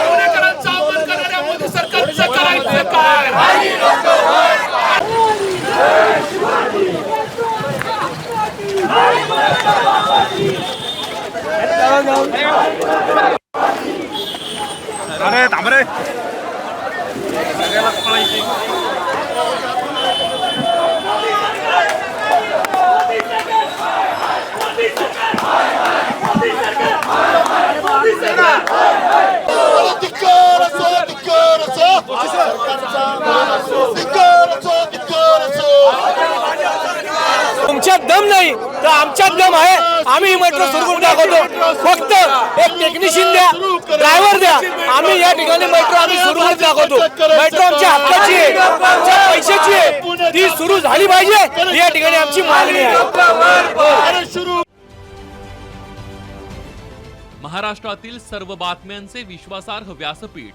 पुणेकरांचा अपमान करणाऱ्या मोदी सरकारचं करायचं काय अरे थांब रे धिक्कार तुमच्यात दम नाही तर आमच्यात दम आहे. आम्ही ही मेट्रो सुरू करून दाखवतो. फक्त एक टेक्निशियन द्या ड्रायव्हर द्या. आम्ही या ठिकाणी मेट्रो आम्ही सुरू करून दाखवतो. मेट्रो आमच्या हक्काची आहे आमच्या पैशाची आहे. ती सुरू झाली पाहिजे. या ठिकाणी आमची मागणी आहे. महाराष्ट्रातील सर्व बातम्यांचे विश्वासार्ह व्यासपीठ.